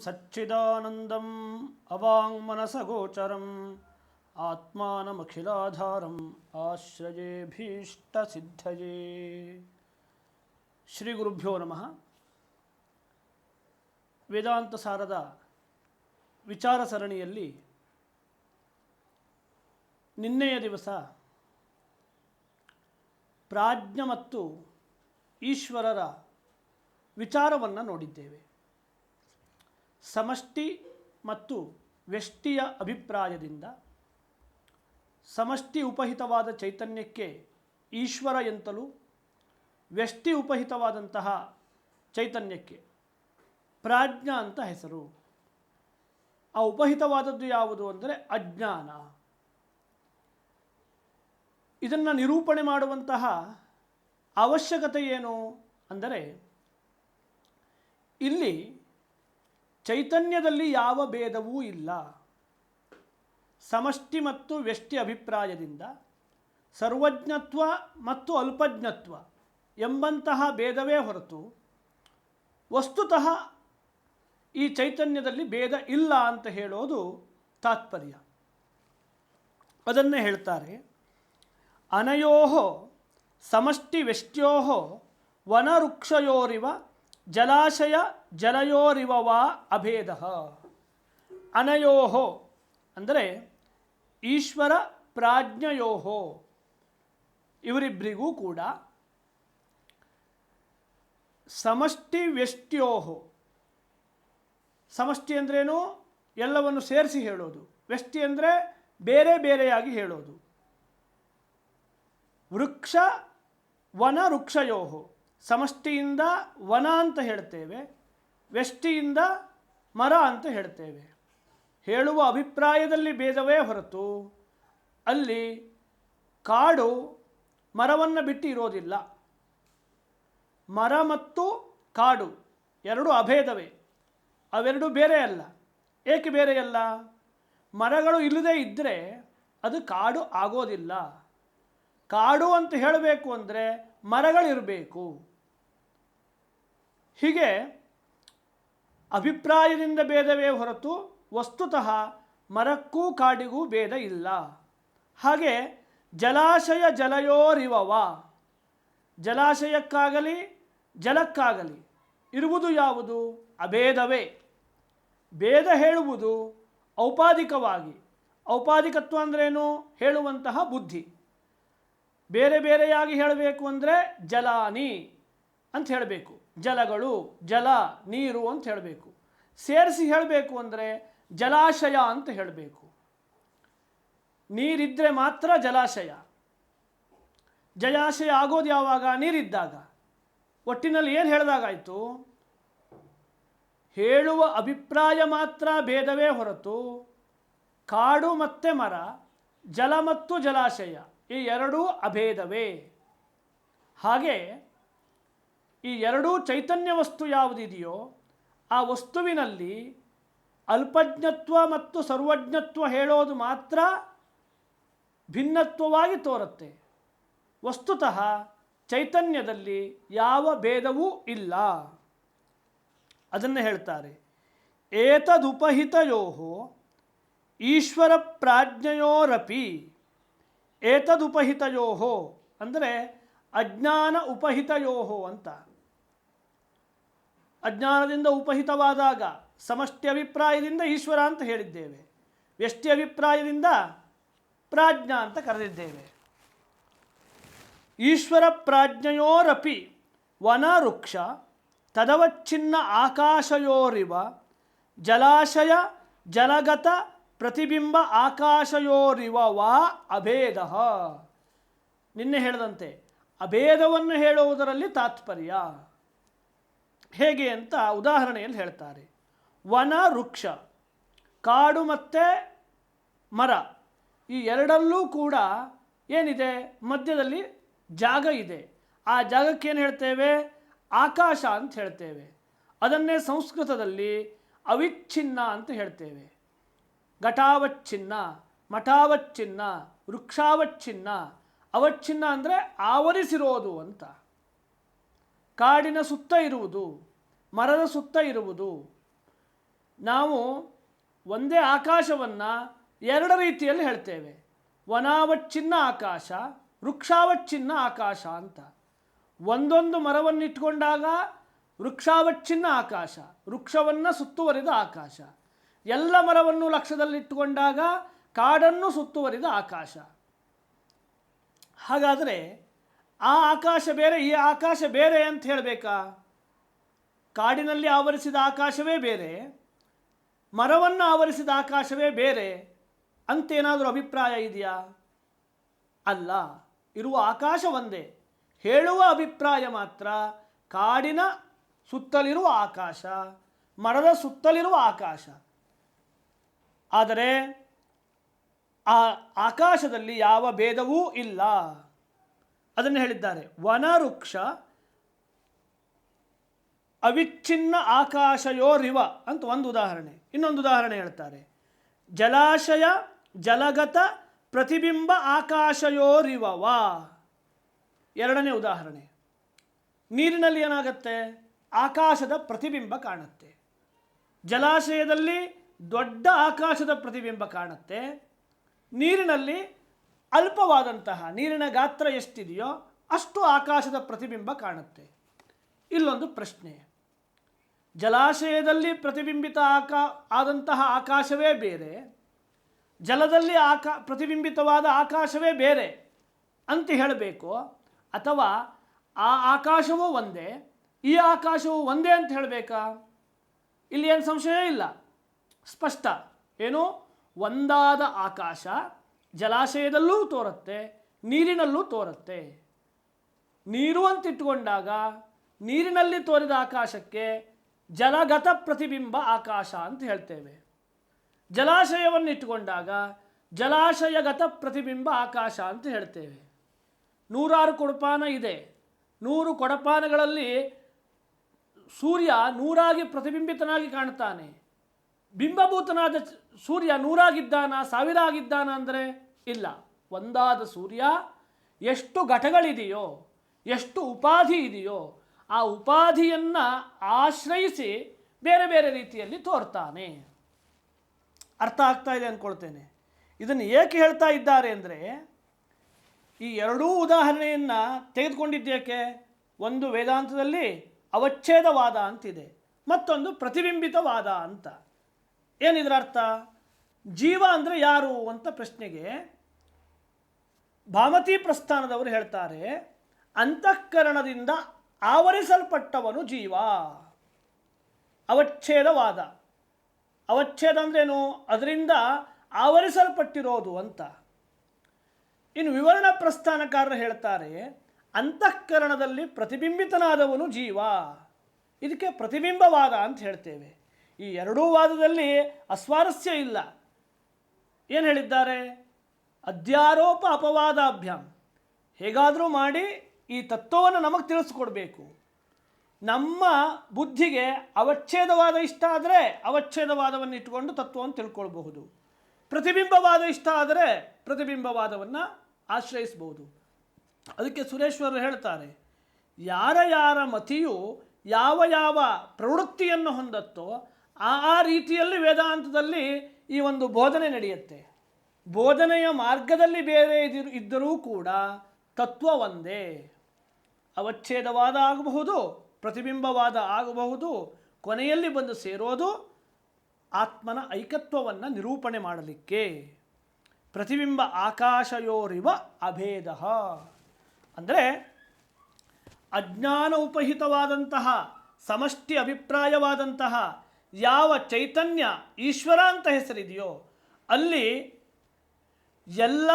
सच्चिदानन्दम् अवाङ्मनसगोचरम् आत्मानमखिलाधारम् आश्रयेभीष्टसिद्धये ಶ್ರೀ ಗುರುಭ್ಯೋ ನಮಃ ವೇದಾಂತ ಸಾರದ ವಿಚಾರ ಸರಣಿಯಲ್ಲಿ ನಿನ್ನೆಯ ದಿವಸ ಪ್ರಾಜ್ಞ ಮತ್ತು ಈಶ್ವರರ ವಿಚಾರವನ್ನು ನೋಡಿದ್ದೇವೆ ಸಮಷ್ಟಿ ಮತ್ತು ವ್ಯಷ್ಟಿಯ ಅಭಿಪ್ರಾಯದಿಂದ ಸಮಷ್ಟಿ ಉಪಹಿತವಾದ ಚೈತನ್ಯಕ್ಕೆ ಈಶ್ವರ ಎಂತಲೂ, ವ್ಯಷ್ಟಿ ಉಪಹಿತವಾದಂತಹ ಚೈತನ್ಯಕ್ಕೆ ಪ್ರಾಜ್ಞ ಅಂತ ಹೆಸರು. ಆ ಉಪಹಿತವಾದದ್ದು ಯಾವುದು ಅಂದರೆ ಅಜ್ಞಾನ. ಇದನ್ನು ನಿರೂಪಣೆ ಮಾಡುವಂತಹ ಅವಶ್ಯಕತೆ ಏನು ಅಂದರೆ, ಇಲ್ಲಿ ಚೈತನ್ಯದಲ್ಲಿ ಯಾವ ಭೇದವೂ ಇಲ್ಲ. ಸಮಷ್ಟಿ ಮತ್ತು ವ್ಯಷ್ಟಿ ಅಭಿಪ್ರಾಯದಿಂದ ಸರ್ವಜ್ಞತ್ವ ಮತ್ತು ಅಲ್ಪಜ್ಞತ್ವ ಎಂಬಂತಹ ಭೇದವೇ ಹೊರತು ವಸ್ತುತಃ ಈ ಚೈತನ್ಯದಲ್ಲಿ ಭೇದ ಇಲ್ಲ ಅಂತ ಹೇಳೋದು ತಾತ್ಪರ್ಯ. ಅದನ್ನೇ ಹೇಳ್ತಾರೆ ಅನಯೋ ಸಮಷ್ಟಿ ವ್ಯಷ್ಟ್ಯೋ ವನವೃಕ್ಷಯೋರಿವ ಜಲಾಶಯ ಜಲಯೋರಿವ ವಾ ಅಭೇದ. ಅನಯೋಹೋ ಅಂದರೆ ಈಶ್ವರ ಪ್ರಾಜ್ಞಯೋಹೋ. ಇವರಿಬ್ಬರಿಗೂ ಕೂಡ ಸಮಷ್ಟಿ ವ್ಯಷ್ಟ್ಯೋಹೋ. ಸಮಷ್ಟಿ ಅಂದ್ರೇನು? ಎಲ್ಲವನ್ನು ಸೇರಿಸಿ ಹೇಳೋದು. ವ್ಯಷ್ಟಿ ಅಂದರೆ ಬೇರೆ ಬೇರೆಯಾಗಿ ಹೇಳೋದು. ವೃಕ್ಷ ವನ ವೃಕ್ಷಯೋಹೋ. ಸಮಷ್ಟಿಯಿಂದ ವನ ಅಂತ ಹೇಳ್ತೇವೆ, ವ್ಯಷ್ಟಿಯಿಂದ ಮರ ಅಂತ ಹೇಳ್ತೇವೆ. ಹೇಳುವ ಅಭಿಪ್ರಾಯದಲ್ಲಿ ಭೇದವೇ ಹೊರತು ಅಲ್ಲಿ ಕಾಡು ಮರವನ್ನು ಬಿಟ್ಟು ಇರೋದಿಲ್ಲ ಮರ ಮತ್ತು ಕಾಡು ಎರಡು ಅಭೇದವೇ, ಅವೆರಡು ಬೇರೆ ಅಲ್ಲ. ಏಕೆ ಬೇರೆಯಲ್ಲ ಮರಗಳು ಇಲ್ಲದೇ ಇದ್ದರೆ ಅದು ಕಾಡು ಆಗೋದಿಲ್ಲ. ಕಾಡು ಅಂತ ಹೇಳಬೇಕು ಅಂದರೆ ಮರಗಳಿರಬೇಕು. ಹೀಗೆ ಅಭಿಪ್ರಾಯದಿಂದ ಭೇದವೇ ಹೊರತು ವಸ್ತುತಃ ಮರಕ್ಕೂ ಕಾಡಿಗೂ ಭೇದ ಇಲ್ಲ. ಹಾಗೆ ಜಲಾಶಯ ಜಲಯೋರಿವವ. ಜಲಾಶಯಕ್ಕಾಗಲಿ, ಜಲಕ್ಕಾಗಲಿ ಇರುವುದು ಯಾವುದು? ಅಭೇದವೇ. ಭೇದ ಹೇಳುವುದು ಔಪಾದಿಕವಾಗಿ ಔಪಾದಿಕತ್ವ ಅಂದ್ರೇನು? ಹೇಳುವಂತಹ ಬುದ್ಧಿ. ಬೇರೆ ಬೇರೆಯಾಗಿ ಹೇಳಬೇಕು ಅಂದರೆ ಜಲಾನಿ ಅಂತ ಹೇಳಬೇಕು. ಜಲಗಳು, ಜಲ, ನೀರು ಅಂತ ಹೇಳಬೇಕು. ಸೇರಿಸಿ ಹೇಳಬೇಕು ಅಂದರೆ ಜಲಾಶಯ ಅಂತ ಹೇಳಬೇಕು. ನೀರಿದ್ದರೆ ಮಾತ್ರ ಜಲಾಶಯ. ಜಲಾಶಯ ಆಗೋದು ಯಾವಾಗ? ನೀರಿದ್ದಾಗ. ಒಟ್ಟಿನಲ್ಲಿ ಏನು ಹೇಳಿದಾಗಾಯಿತು? ಹೇಳುವ ಅಭಿಪ್ರಾಯ ಮಾತ್ರ ಭೇದವೇ ಹೊರತು ಕಾಡು ಮತ್ತೆ ಮರ, ಜಲ ಮತ್ತು ಜಲಾಶಯ ಈ ಎರಡೂ ಅಭೇದವೇ. ಹಾಗೆ ಈ ಎರಡೂ ಚೈತನ್ಯ ವಸ್ತು ಯಾವುದಿದೆಯೋ ಆ ವಸ್ತುವಿನಲ್ಲಿ ಅಲ್ಪಜ್ಞತ್ವ ಮತ್ತು ಸರ್ವಜ್ಞತ್ವ ಹೇಳೋದು ಮಾತ್ರ ಭಿನ್ನತ್ವವಾಗಿ ತೋರುತ್ತೆ. ವಸ್ತುತಃ ಚೈತನ್ಯದಲ್ಲಿ ಯಾವ ಭೇದವೂ ಇಲ್ಲ. ಅದನ್ನು ಹೇಳ್ತಾರೆ. ಏತದುಪಹಿತಯೋ ಈಶ್ವರ ಪ್ರಾಜ್ಞೆಯೋರಪಿ. ಏತದುಪಹಿತಯೋ ಅಂದರೆ ಅಜ್ಞಾನ ಉಪಹಿತಯೋ ಅಂತ. ಅಜ್ಞಾನದಿಂದ ಉಪಹಿತವಾದಾಗ ಸಮಷ್ಟಿ ಅಭಿಪ್ರಾಯದಿಂದ ಈಶ್ವರ ಅಂತ ಹೇಳಿದ್ದೇವೆ. ವ್ಯಷ್ಟಿ ಅಭಿಪ್ರಾಯದಿಂದ ಪ್ರಾಜ್ಞ ಅಂತ ಕರೆದಿದ್ದೇವೆ. ಈಶ್ವರ ಪ್ರಾಜ್ಞಯೋರಪಿ ವನ ವೃಕ್ಷ ತದವಚ್ಛಿನ್ನ ಆಕಾಶಯೋರಿವ ಜಲಾಶಯ ಜಲಗತ ಪ್ರತಿಬಿಂಬ ಆಕಾಶಯೋರಿವ ವಾ ಅಭೇದ. ನಿನ್ನೆ ಹೇಳದಂತೆ ಅಭೇದವನ್ನು ಹೇಳುವುದರಲ್ಲಿ ತಾತ್ಪರ್ಯ. ಹೇಗೆ ಅಂತ ಉದಾಹರಣೆಯಲ್ಲಿ ಹೇಳ್ತಾರೆ. ವನ, ವೃಕ್ಷ, ಕಾಡು ಮತ್ತು ಮರ, ಈ ಎರಡಲ್ಲೂ ಕೂಡ ಏನಿದೆ? ಮಧ್ಯದಲ್ಲಿ ಜಾಗ ಇದೆ. ಆ ಜಾಗಕ್ಕೆ ಏನು ಹೇಳ್ತೇವೆ? ಆಕಾಶ ಅಂತ ಹೇಳ್ತೇವೆ. ಅದನ್ನೇ ಸಂಸ್ಕೃತದಲ್ಲಿ ಅವಿಚ್ಛಿನ್ನ ಅಂತ ಹೇಳ್ತೇವೆ. ಘಟಾವಚ್ಛಿನ್ನ, ಮಠಾವಚ್ಛಿನ್ನ, ವೃಕ್ಷಾವಚ್ಛಿನ್ನ, ಅವಚ್ಛಿನ್ನ ಅಂದರೆ ಆವರಿಸಿರೋದು ಅಂತ. ಕಾಡಿನ ಸುತ್ತ ಇರುವುದು, ಮರದ ಸುತ್ತ ಇರುವುದು. ನಾವು ಒಂದೇ ಆಕಾಶವನ್ನು ಎರಡು ರೀತಿಯಲ್ಲಿ ಹೇಳ್ತೇವೆ. ವನಾವಚ್ಛಿನ್ನ ಆಕಾಶ, ವೃಕ್ಷಾವಚ್ಛಿನ್ನ ಆಕಾಶ ಅಂತ. ಒಂದೊಂದು ಮರವನ್ನು ಇಟ್ಕೊಂಡಾಗ ವೃಕ್ಷಾವಚ್ಛಿನ್ನ ಆಕಾಶ, ವೃಕ್ಷವನ್ನು ಸುತ್ತುವರಿದ ಆಕಾಶ. ಎಲ್ಲ ಮರವನ್ನು ಲಕ್ಷದಲ್ಲಿಟ್ಟುಕೊಂಡಾಗ ಕಾಡನ್ನು ಸುತ್ತುವರಿದ ಆಕಾಶ. ಹಾಗಾದರೆ ಆ ಆಕಾಶ ಬೇರೆ, ಈ ಆಕಾಶ ಬೇರೆ ಅಂತ ಹೇಳಬೇಕಾ? ಕಾಡಿನಲ್ಲಿ ಆವರಿಸಿದ ಆಕಾಶವೇ ಬೇರೆ, ಮರವನ್ನು ಆವರಿಸಿದ ಆಕಾಶವೇ ಬೇರೆ, ಅಂತೇನಾದರೂ ಅಭಿಪ್ರಾಯ ಇದೆಯಾ? ಅಲ್ಲ, ಇರುವ ಆಕಾಶ ಒಂದೇ, ಹೇಳುವ ಅಭಿಪ್ರಾಯ ಮಾತ್ರ, ಕಾಡಿನ ಸುತ್ತಲಿರುವ ಆಕಾಶ, ಮರದ ಸುತ್ತಲಿರುವ ಆಕಾಶ. ಆದರೆ ಆ ಆಕಾಶದಲ್ಲಿ ಯಾವ ಭೇದವೂ ಇಲ್ಲ. ಅದನ್ನು ಹೇಳಿದ್ದಾರೆ. ವನವೃಕ್ಷ ಅವಿಚ್ಛಿನ್ನ ಆಕಾಶಯೋರಿವ ಅಂತ ಒಂದು ಉದಾಹರಣೆ. ಇನ್ನೊಂದು ಉದಾಹರಣೆ ಹೇಳ್ತಾರೆ. ಜಲಾಶಯ ಜಲಗತ ಪ್ರತಿಬಿಂಬ ಆಕಾಶಯೋರಿವವ ಎರಡನೇ ಉದಾಹರಣೆ. ನೀರಿನಲ್ಲಿ ಏನಾಗುತ್ತೆ? ಆಕಾಶದ ಪ್ರತಿಬಿಂಬ ಕಾಣುತ್ತೆ. ಜಲಾಶಯದಲ್ಲಿ ದೊಡ್ಡ ಆಕಾಶದ ಪ್ರತಿಬಿಂಬ ಕಾಣುತ್ತೆ. ನೀರಿನಲ್ಲಿ ಅಲ್ಪವಾದಂತಹ ನೀರಿನ ಗಾತ್ರ ಎಷ್ಟಿದೆಯೋ ಅಷ್ಟು ಆಕಾಶದ ಪ್ರತಿಬಿಂಬ ಕಾಣುತ್ತೆ. ಇಲ್ಲೊಂದು ಪ್ರಶ್ನೆ. ಜಲಾಶಯದಲ್ಲಿ ಪ್ರತಿಬಿಂಬಿತ ಆಕಾ ಆದಂತಹ ಆಕಾಶವೇ ಬೇರೆ? ಜಲದಲ್ಲಿ ಆಕಾ ಪ್ರತಿಬಿಂಬಿತವಾದ ಆಕಾಶವೇ ಬೇರೆ ಅಂತ ಹೇಳಬೇಕು? ಅಥವಾ ಆ ಆಕಾಶವೂ ಒಂದೇ, ಈ ಆಕಾಶವೂ ಒಂದೇ ಅಂತ ಹೇಳಬೇಕಾ? ಇಲ್ಲಿ ಏನು ಸಂಶಯ ಇಲ್ಲ. ಸ್ಪಷ್ಟ. ಏನು? ಒಂದಾದ ಆಕಾಶ ಜಲಾಶಯದಲ್ಲೂ ತೋರುತ್ತೆ, ನೀರಿನಲ್ಲೂ ತೋರುತ್ತೆ. ನೀರು ಅಂತ ಇಟ್ಟುಕೊಂಡಾಗ ನೀರಿನಲ್ಲಿ ತೋರಿದ ಆಕಾಶಕ್ಕೆ ಜಲಗತ ಪ್ರತಿಬಿಂಬ ಆಕಾಶ ಅಂತ ಹೇಳ್ತೇವೆ. ಜಲಾಶಯವನ್ನು ಇಟ್ಟುಕೊಂಡಾಗ ಜಲಾಶಯಗತ ಪ್ರತಿಬಿಂಬ ಆಕಾಶ ಅಂತ ಹೇಳ್ತೇವೆ. ನೂರಾರು ಕೊಡಪಾನ ಇದೆ. ನೂರು ಕೊಡಪಾನಗಳಲ್ಲಿ ಸೂರ್ಯ ನೂರಾಗಿ ಪ್ರತಿಬಿಂಬಿತನಾಗಿ ಕಾಣ್ತಾನೆ ಬಿಂಬಭೂತನಾದ ಸೂರ್ಯ ನೂರಾಗಿದ್ದಾನ ಸಾವಿರ ಆಗಿದ್ದಾನ ಅಂದರೆ ಇಲ್ಲ. ಒಂದಾದ ಸೂರ್ಯ ಎಷ್ಟು ಘಟಗಳಿದೆಯೋ, ಎಷ್ಟು ಉಪಾಧಿ ಇದೆಯೋ, ಆ ಉಪಾಧಿಯನ್ನು ಆಶ್ರಯಿಸಿ ಬೇರೆ ಬೇರೆ ರೀತಿಯಲ್ಲಿ ತೋರ್ತಾನೆ. ಅರ್ಥ ಆಗ್ತಾ ಇದೆ ಅಂದ್ಕೊಳ್ತೇನೆ ಇದನ್ನು ಏಕೆ ಹೇಳ್ತಾ ಇದ್ದಾರೆ ಅಂದರೆ, ಈ ಎರಡೂ ಉದಾಹರಣೆಯನ್ನು ತೆಗೆದುಕೊಂಡಿದ್ದೇಕೆ? ಒಂದು ವೇದಾಂತದಲ್ಲಿ ಅವಚ್ಛೇದವಾದ ಅಂತಿದೆ. ಮತ್ತೊಂದು ಪ್ರತಿಬಿಂಬಿತವಾದ ಅಂತ. ಏನಿದ್ರ ಅರ್ಥ? ಜೀವ ಅಂದರೆ ಯಾರು ಅಂತ ಪ್ರಶ್ನೆಗೆ ಭಾಮತಿ ಪ್ರಸ್ಥಾನದವರು ಹೇಳ್ತಾರೆ, ಅಂತಃಕರಣದಿಂದ ಆವರಿಸಲ್ಪಟ್ಟವನು ಜೀವ. ಅವಚ್ಛೇದವಾದ. ಅವಚ್ಛೇದ ಅಂದ್ರೇನು? ಅದರಿಂದ ಆವರಿಸಲ್ಪಟ್ಟಿರೋದು ಅಂತ. ಇನ್ನು ವಿವರಣ ಪ್ರಸ್ಥಾನಕಾರರು ಹೇಳ್ತಾರೆ, ಅಂತಃಕರಣದಲ್ಲಿ ಪ್ರತಿಬಿಂಬಿತನಾದವನು ಜೀವ. ಇದಕ್ಕೆ ಪ್ರತಿಬಿಂಬವಾದ ಅಂತ ಹೇಳ್ತೇವೆ. ಈ ಎರಡೂ ವಾದದಲ್ಲಿ ಅಸ್ವಾರಸ್ಯ ಇಲ್ಲ. ಏನು ಹೇಳಿದ್ದಾರೆ? ಅಧ್ಯಾರೋಪ ಅಪವಾದಾಭ್ಯಾಮ್ ಹೇಗಾದರೂ ಮಾಡಿ ಈ ತತ್ವವನ್ನು ನಮಗೆ ತಿಳಿಸ್ಕೊಡ್ಬೇಕು. ನಮ್ಮ ಬುದ್ಧಿಗೆ ಅವಚ್ಛೇದವಾದ ಇಷ್ಟ ಆದರೆ ಅವಚ್ಛೇದವಾದವನ್ನು ಇಟ್ಟುಕೊಂಡು ತತ್ವವನ್ನು ತಿಳ್ಕೊಳ್ಬಹುದು. ಪ್ರತಿಬಿಂಬವಾದ ಇಷ್ಟ ಆದರೆ ಪ್ರತಿಬಿಂಬವಾದವನ್ನು ಆಶ್ರಯಿಸಬಹುದು. ಅದಕ್ಕೆ ಸುರೇಶ್ವರರು ಹೇಳ್ತಾರೆ, ಯಾರ ಯಾರ ಮತಿಯು ಯಾವ ಯಾವ ಪ್ರವೃತ್ತಿಯನ್ನು ಹೊಂದತ್ತೋ ಆ ರೀತಿಯಲ್ಲಿ ವೇದಾಂತದಲ್ಲಿ ಈ ಒಂದು ಬೋಧನೆ ನಡೆಯುತ್ತೆ. ಬೋಧನೆಯ ಮಾರ್ಗದಲ್ಲಿ ಬೇರೆ ಇದಿರು, ಇದ್ದರೂ ಕೂಡ ತತ್ವ ಒಂದೇ. ಅವಚ್ಛೇದವಾದ ಆಗಬಹುದು, ಪ್ರತಿಬಿಂಬವಾದ ಆಗಬಹುದು, ಕೊನೆಯಲ್ಲಿ ಬಂದು ಸೇರೋದು ಆತ್ಮನ ಐಕತ್ವವನ್ನು ನಿರೂಪಣೆ ಮಾಡಲಿಕ್ಕೆ. ಪ್ರತಿಬಿಂಬ ಆಕಾಶಯೋರಿವ ಅಭೇದ. ಅಂದರೆ ಅಜ್ಞಾನ ಉಪಹಿತವಾದಂತಹ, ಸಮಷ್ಟಿ ಅಭಿಪ್ರಾಯವಾದಂತಹ ಯಾವ ಚೈತನ್ಯ ಈಶ್ವರ ಅಂತ ಹೆಸರಿದೆಯೋ, ಅಲ್ಲಿ ಎಲ್ಲ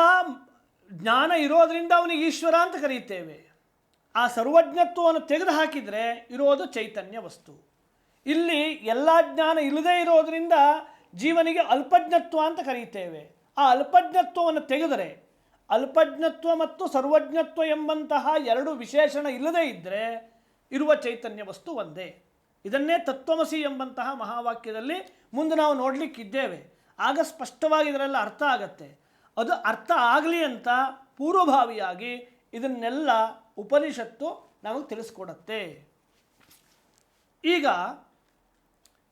ಜ್ಞಾನ ಇರೋದರಿಂದ ಅವನಿಗೆ ಈಶ್ವರ ಅಂತ ಕರೀತೇವೆ. ಆ ಸರ್ವಜ್ಞತ್ವವನ್ನು ತೆಗೆದು ಹಾಕಿದರೆ ಇರೋದು ಚೈತನ್ಯ ವಸ್ತು. ಇಲ್ಲಿ ಎಲ್ಲ ಜ್ಞಾನ ಇಲ್ಲದೇ ಇರೋದರಿಂದ ಜೀವನಿಗೆ ಅಲ್ಪಜ್ಞತ್ವ ಅಂತ ಕರೀತೇವೆ. ಆ ಅಲ್ಪಜ್ಞತ್ವವನ್ನು ತೆಗೆದರೆ, ಅಲ್ಪಜ್ಞತ್ವ ಮತ್ತು ಸರ್ವಜ್ಞತ್ವ ಎಂಬಂತಹ ಎರಡು ವಿಶೇಷಣ ಇಲ್ಲದೇ ಇದ್ದರೆ ಇರುವ ಚೈತನ್ಯ ವಸ್ತು ಒಂದೇ. ಇದನ್ನೇ ತತ್ವಮಸಿ ಎಂಬಂತಹ ಮಹಾವಾಕ್ಯದಲ್ಲಿ ಮುಂದೆ ನಾವು ನೋಡಲಿಕ್ಕಿದ್ದೇವೆ. ಆಗ ಸ್ಪಷ್ಟವಾಗಿ ಇದರೆಲ್ಲ ಅರ್ಥ ಆಗತ್ತೆ. ಅದು ಅರ್ಥ ಆಗಲಿ ಅಂತ ಪೂರ್ವಭಾವಿಯಾಗಿ ಇದನ್ನೆಲ್ಲ ಉಪನಿಷತ್ತು ನಮಗೆ ತಿಳಿಸ್ಕೊಡತ್ತೆ. ಈಗ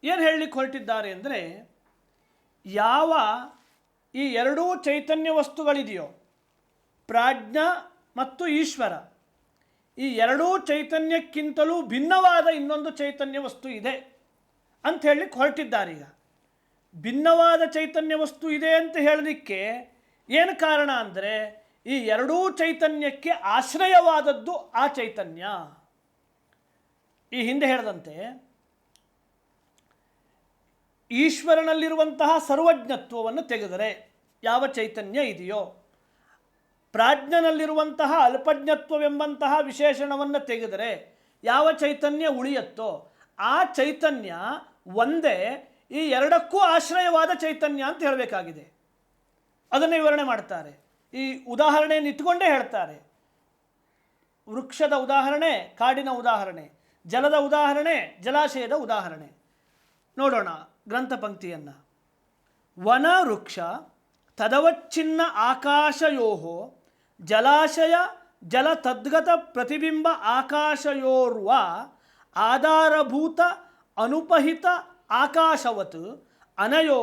ಏನು ಹೇಳಲಿಕ್ಕೆ ಹೊರಟಿದ್ದಾರೆ ಅಂದರೆ, ಯಾವ ಈ ಎರಡೂ ಚೈತನ್ಯ ವಸ್ತುಗಳಿದೆಯೋ, ಪ್ರಾಜ್ಞ ಮತ್ತು ಈಶ್ವರ ಈ ಎರಡೂ ಚೈತನ್ಯಕ್ಕಿಂತಲೂ ಭಿನ್ನವಾದ ಇನ್ನೊಂದು ಚೈತನ್ಯ ವಸ್ತು ಇದೆ ಅಂತ ಹೇಳಲಿಕ್ಕೆ ಹೊರಟಿದ್ದಾರೆ ಈಗ. ಭಿನ್ನವಾದ ಚೈತನ್ಯ ವಸ್ತು ಇದೆ ಅಂತ ಹೇಳಲಿಕ್ಕೆ ಏನು ಕಾರಣ ಅಂದರೆ ಈ ಎರಡೂ ಚೈತನ್ಯಕ್ಕೆ ಆಶ್ರಯವಾದದ್ದು ಆ ಚೈತನ್ಯ. ಈ ಹಿಂದೆ ಹೇಳಿದಂತೆ ಈಶ್ವರನಲ್ಲಿರುವಂತಹ ಸರ್ವಜ್ಞತ್ವವನ್ನು ತೆಗೆದರೆ ಯಾವ ಚೈತನ್ಯ ಇದೆಯೋ ಪ್ರಾಜ್ಞನಲ್ಲಿರುವಂತಹ ಅಲ್ಪಜ್ಞತ್ವವೆಂಬಂತಹ ವಿಶೇಷಣವನ್ನು ತೆಗೆದರೆ ಯಾವ ಚೈತನ್ಯ ಉಳಿಯತ್ತೋ ಆ ಚೈತನ್ಯ ಒಂದೇ, ಈ ಎರಡಕ್ಕೂ ಆಶ್ರಯವಾದ ಚೈತನ್ಯ ಅಂತ ಹೇಳಬೇಕಾಗಿದೆ. ಅದನ್ನು ವಿವರಣೆ ಮಾಡ್ತಾರೆ ಈ ಉದಾಹರಣೆಯನ್ನು ಇಟ್ಕೊಂಡೇ ಹೇಳ್ತಾರೆ. ವೃಕ್ಷದ ಉದಾಹರಣೆ, ಕಾಡಿನ ಉದಾಹರಣೆ, ಜಲದ ಉದಾಹರಣೆ, ಜಲಾಶಯದ ಉದಾಹರಣೆ. ನೋಡೋಣ ಗ್ರಂಥ ಪಂಕ್ತಿಯನ್ನು. ವನ ವೃಕ್ಷ ತದವಚ್ಛಿನ್ನ ಆಕಾಶಯೋ ಜಲಾಶಯ ಜಲ ತದ್ಗತ ಪ್ರತಿಬಿಂಬ ಆಕಾಶಯೋರ್ವ ಆಧಾರಭೂತ ಅನುಪಹಿತ ಆಕಾಶವತ್ ಅನಯೋ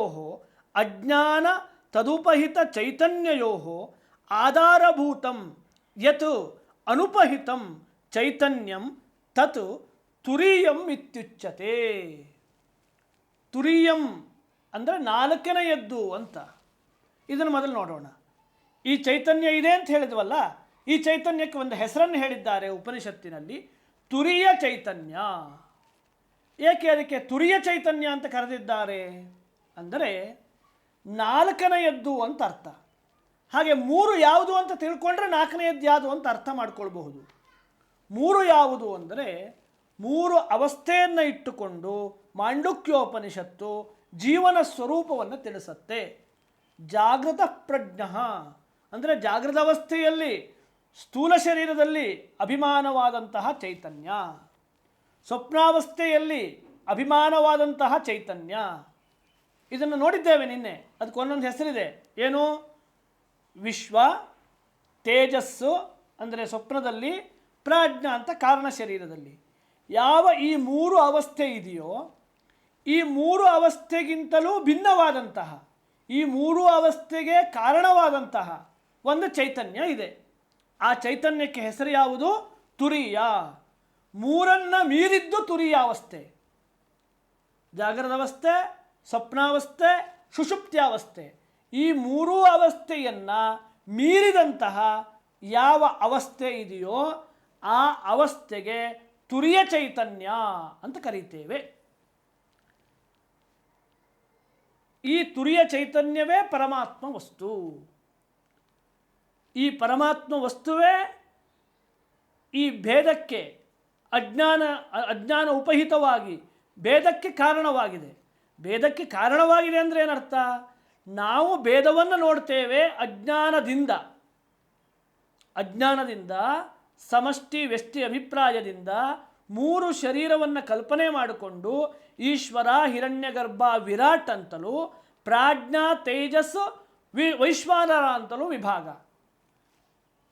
ಅಜ್ಞಾನ ತದುಪಹಿತ ಚೈತನ್ಯಯೋ ಆಧಾರಭೂತಂ ಯತ್ ಅನುಪಹಿತಂ ಚೈತನ್ಯಂ ತತ್ ತುರೀಯಂ ಇತ್ಯುಚ್ಯತೆ. ತುರಿಯಂ ಅಂದರೆ ನಾಲ್ಕನೆಯದ್ದು ಅಂತ. ಇದನ್ನು ಮೊದಲು ನೋಡೋಣ. ಈ ಚೈತನ್ಯ ಇದೆ ಅಂತ ಹೇಳಿದ್ವಲ್ಲ, ಈ ಚೈತನ್ಯಕ್ಕೆ ಒಂದು ಹೆಸರನ್ನು ಹೇಳಿದ್ದಾರೆ ಉಪನಿಷತ್ತಿನಲ್ಲಿ, ತುರಿಯ ಚೈತನ್ಯ. ಏಕೆ ಅದಕ್ಕೆ ತುರಿಯ ಚೈತನ್ಯ ಅಂತ ಕರೆದಿದ್ದಾರೆ ಅಂದರೆ, ನಾಲ್ಕನೆಯದ್ದು ಅಂತ ಅರ್ಥ. ಹಾಗೆ ಮೂರು ಯಾವುದು ಅಂತ ತಿಳ್ಕೊಂಡ್ರೆ ನಾಲ್ಕನೆಯದ್ದು ಯಾವುದು ಅಂತ ಅರ್ಥ ಮಾಡ್ಕೊಳ್ಬಹುದು. ಮೂರು ಯಾವುದು ಅಂದರೆ, ಮೂರು ಅವಸ್ಥೆಯನ್ನು ಇಟ್ಟುಕೊಂಡು ಮಾಂಡುಕ್ಯೋಪನಿಷತ್ತು ಜೀವನ ಸ್ವರೂಪವನ್ನು ತಿಳಿಸತ್ತೆ. ಜಾಗೃತ ಪ್ರಜ್ಞ. ಅಂದರೆ ಜಾಗೃತ ಅವಸ್ಥೆಯಲ್ಲಿ ಸ್ಥೂಲ ಶರೀರದಲ್ಲಿ ಅಭಿಮಾನವಾದಂತಹ ಚೈತನ್ಯ. ಸ್ವಪ್ನಾವಸ್ಥೆಯಲ್ಲಿ ಅಭಿಮಾನವಾದಂತಹ ಚೈತನ್ಯ. ಇದನ್ನು ನೋಡಿದ್ದೇವೆ ನಿನ್ನೆ. ಅದಕ್ಕೆ ಒಂದೊಂದು ಹೆಸರಿದೆ. ಏನು? ವಿಶ್ವ, ತೇಜಸ್ಸು, ಅಂದರೆ ಸ್ವಪ್ನದಲ್ಲಿ ಪ್ರಾಜ್ಞ ಅಂತ ಕಾರಣ ಶರೀರದಲ್ಲಿ. ಯಾವ ಈ ಮೂರು ಅವಸ್ಥೆ ಇದೆಯೋ, ಈ ಮೂರು ಅವಸ್ಥೆಗಿಂತಲೂ ಭಿನ್ನವಾದಂತಹ, ಈ ಮೂರು ಅವಸ್ಥೆಗೆ ಕಾರಣವಾದಂತಹ ಒಂದು ಚೈತನ್ಯ ಇದೆ. ಆ ಚೈತನ್ಯಕ್ಕೆ ಹೆಸರು ಯಾವುದು? ತುರಿಯ. ಮೂರನ್ನ ಮೀರಿದ್ದು ತುರಿಯ ಅವಸ್ಥೆ ಜಾಗೃತ ಅವಸ್ಥೆ ಸ್ವಪ್ನಾವಸ್ಥೆ, ಸುಷುಪ್ತ್ಯಾವಸ್ಥೆ. ಈ ಮೂರೂ ಅವಸ್ಥೆಯನ್ನು ಮೀರಿದಂತಹ ಯಾವ ಅವಸ್ಥೆ ಇದೆಯೋ ಆ ಅವಸ್ಥೆಗೆ ತುರಿಯ ಚೈತನ್ಯ ಅಂತ ಕರೀತೇವೆ. ಈ ತುರಿಯ ಚೈತನ್ಯವೇ ಪರಮಾತ್ಮ ವಸ್ತು. ಈ ಪರಮಾತ್ಮ ವಸ್ತುವೇ ಈ ಭೇದಕ್ಕೆ ಅಜ್ಞಾನ ಅಜ್ಞಾನ ಉಪಹಿತವಾಗಿ ಭೇದಕ್ಕೆ ಕಾರಣವಾಗಿದೆ. ಭೇದಕ್ಕೆ ಕಾರಣವಾಗಿದೆ ಅಂದರೆ ಏನರ್ಥ? ನಾವು ಭೇದವನ್ನು ನೋಡ್ತೇವೆ ಅಜ್ಞಾನದಿಂದ. ಅಜ್ಞಾನದಿಂದ, ಸಮಷ್ಟಿ ವ್ಯಷ್ಟಿ ಅಭಿಪ್ರಾಯದಿಂದ ಮೂರು ಶರೀರವನ್ನು ಕಲ್ಪನೆ ಮಾಡಿಕೊಂಡು ಈಶ್ವರ, ಹಿರಣ್ಯಗರ್ಭ, ವಿರಾಟ್ ಅಂತಲೂ ಪ್ರಾಜ್ಞಾ ತೇಜಸ್, ವಿ, ವೈಶ್ವಾನರ ಅಂತಲೂ ವಿಭಾಗ.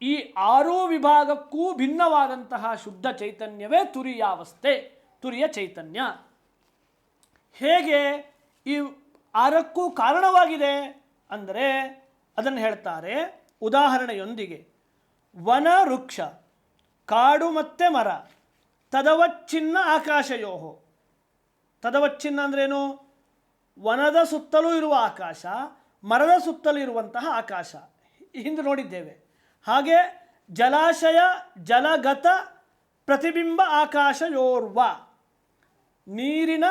ಈ ಆರೂ ವಿಭಾಗಕ್ಕೂ ಭಿನ್ನವಾದಂತಹ ಶುದ್ಧ ಚೈತನ್ಯವೇ ತುರಿಯಾವಸ್ಥೆ, ತುರಿಯ ಚೈತನ್ಯ. ಹೇಗೆ ಈ ಆರಕ್ಕೂ ಕಾರಣವಾಗಿದೆ ಅಂದರೆ ಅದನ್ನು ಹೇಳ್ತಾರೆ ಉದಾಹರಣೆಯೊಂದಿಗೆ, ವನ ವೃಕ್ಷ, ಕಾಡು ಮತ್ತೆ ಮರ, ತದವಚ್ಛಿನ್ನ ಆಕಾಶಯೋಹೋ. ತದವಚ್ಛಿನ್ನ ಅಂದ್ರೇನು ವನದ ಸುತ್ತಲೂ ಇರುವ ಆಕಾಶ, ಮರದ ಸುತ್ತಲೂ ಇರುವಂತಹ ಆಕಾಶ. ಹಿಂದೆ ನೋಡಿದ್ದೇವೆ. ಹಾಗೆ ಜಲಾಶಯ, ಜಲಗತ, ಪ್ರತಿಬಿಂಬ ಆಕಾಶಯೋರ್ವ ನೀರಿನ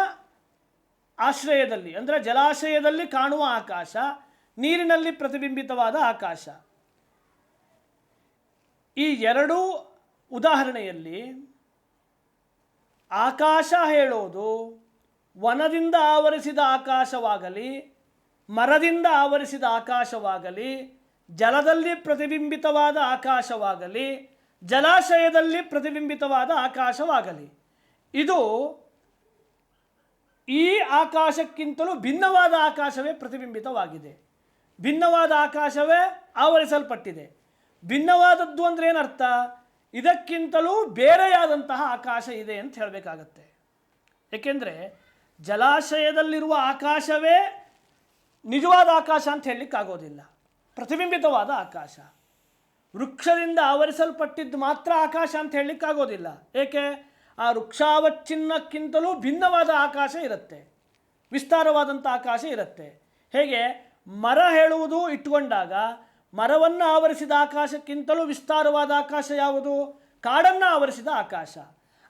ಆಶ್ರಯದಲ್ಲಿ, ಅಂದರೆ ಜಲಾಶಯದಲ್ಲಿ ಕಾಣುವ ಆಕಾಶ, ನೀರಿನಲ್ಲಿ ಪ್ರತಿಬಿಂಬಿತವಾದ ಆಕಾಶ. ಈ ಎರಡೂ ಉದಾಹರಣೆಯಲ್ಲಿ ಆಕಾಶ ಹೇಳೋದು ವನದಿಂದ ಆವರಿಸಿದ ಆಕಾಶವಾಗಲಿ, ಮರದಿಂದ ಆವರಿಸಿದ ಆಕಾಶವಾಗಲಿ ಜಲದಲ್ಲಿ ಪ್ರತಿಬಿಂಬಿತವಾದ ಆಕಾಶವಾಗಲಿ, ಜಲಾಶಯದಲ್ಲಿ ಪ್ರತಿಬಿಂಬಿತವಾದ ಆಕಾಶವಾಗಲಿ. ಇದು ಈ ಆಕಾಶಕ್ಕಿಂತಲೂ ಭಿನ್ನವಾದ ಆಕಾಶವೇ ಪ್ರತಿಬಿಂಬಿತವಾಗಿದೆ. ಭಿನ್ನವಾದ ಆಕಾಶವೇ ಆವರಿಸಲ್ಪಟ್ಟಿದೆ. ಭಿನ್ನವಾದದ್ದು ಅಂದರೆ ಏನರ್ಥ? ಇದಕ್ಕಿಂತಲೂ ಬೇರೆಯಾದಂತಹ ಆಕಾಶ ಇದೆ ಅಂತ ಹೇಳಬೇಕಾಗತ್ತೆ. ಏಕೆಂದರೆ ಜಲಾಶಯದಲ್ಲಿರುವ ಆಕಾಶವೇ ನಿಜವಾದ ಆಕಾಶ ಅಂತ ಹೇಳಲಿಕ್ಕಾಗೋದಿಲ್ಲ. ಪ್ರತಿಬಿಂಬಿತವಾದ ಆಕಾಶ. ವೃಕ್ಷದಿಂದ ಆವರಿಸಲ್ಪಟ್ಟಿದ್ದು ಮಾತ್ರ ಆಕಾಶ ಅಂತ ಹೇಳಲಿಕ್ಕಾಗೋದಿಲ್ಲ. ಏಕೆ? ಆ ವೃಕ್ಷಾವಚ್ಛಿನ್ನಕ್ಕಿಂತಲೂ ಭಿನ್ನವಾದ ಆಕಾಶ ಇರುತ್ತೆ. ವಿಸ್ತಾರವಾದಂಥ ಆಕಾಶ ಇರುತ್ತೆ. ಹೇಗೆ? ಮರ ಹೇಳುವುದು ಇಟ್ಟುಕೊಂಡಾಗ ಮರವನ್ನು ಆವರಿಸಿದ ಆಕಾಶಕ್ಕಿಂತಲೂ ವಿಸ್ತಾರವಾದ ಆಕಾಶ ಯಾವುದು? ಕಾಡನ್ನು ಆವರಿಸಿದ ಆಕಾಶ.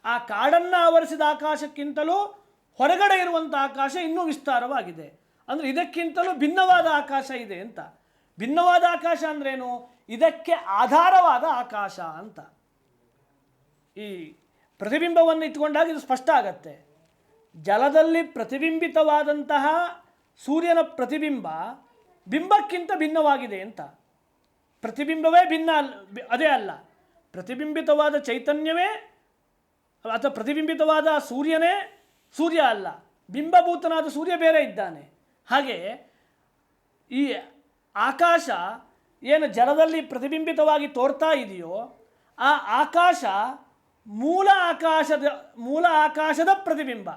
ಆ ಕಾಡನ್ನು ಆವರಿಸಿದ ಆಕಾಶಕ್ಕಿಂತಲೂ ಹೊರಗಡೆ ಇರುವಂಥ ಆಕಾಶ ಇನ್ನೂ ವಿಸ್ತಾರವಾಗಿದೆ. ಅಂದರೆ ಇದಕ್ಕಿಂತಲೂ ಭಿನ್ನವಾದ ಆಕಾಶ ಇದೆ ಅಂತ. ಭಿನ್ನವಾದ ಆಕಾಶ ಅಂದ್ರೇನು? ಇದಕ್ಕೆ ಆಧಾರವಾದ ಆಕಾಶ ಅಂತ. ಈ ಪ್ರತಿಬಿಂಬವನ್ನು ಇಟ್ಕೊಂಡಾಗ ಇದು ಸ್ಪಷ್ಟ ಆಗತ್ತೆ. ಜಲದಲ್ಲಿ ಪ್ರತಿಬಿಂಬಿತವಾದಂತಹ ಸೂರ್ಯನ ಪ್ರತಿಬಿಂಬ ಬಿಂಬಕ್ಕಿಂತ ಭಿನ್ನವಾಗಿದೆ ಅಂತ. ಪ್ರತಿಬಿಂಬವೇ ಭಿನ್ನ ಅಲ್ಲ ಅದೇ ಅಲ್ಲ. ಪ್ರತಿಬಿಂಬಿತವಾದ ಚೈತನ್ಯವೇ ಅಥವಾ ಪ್ರತಿಬಿಂಬಿತವಾದ ಸೂರ್ಯನೇ ಸೂರ್ಯ ಅಲ್ಲ. ಬಿಂಬಭೂತನಾದ ಸೂರ್ಯ ಬೇರೆ ಇದ್ದಾನೆ. ಹಾಗೆ ಈ ಆಕಾಶ ಏನು ಜಲದಲ್ಲಿ ಪ್ರತಿಬಿಂಬಿತವಾಗಿ ತೋರ್ತಾ ಇದೆಯೋ ಆ ಆಕಾಶ ಮೂಲ ಆಕಾಶದ ಮೂಲ ಆಕಾಶದ ಪ್ರತಿಬಿಂಬ.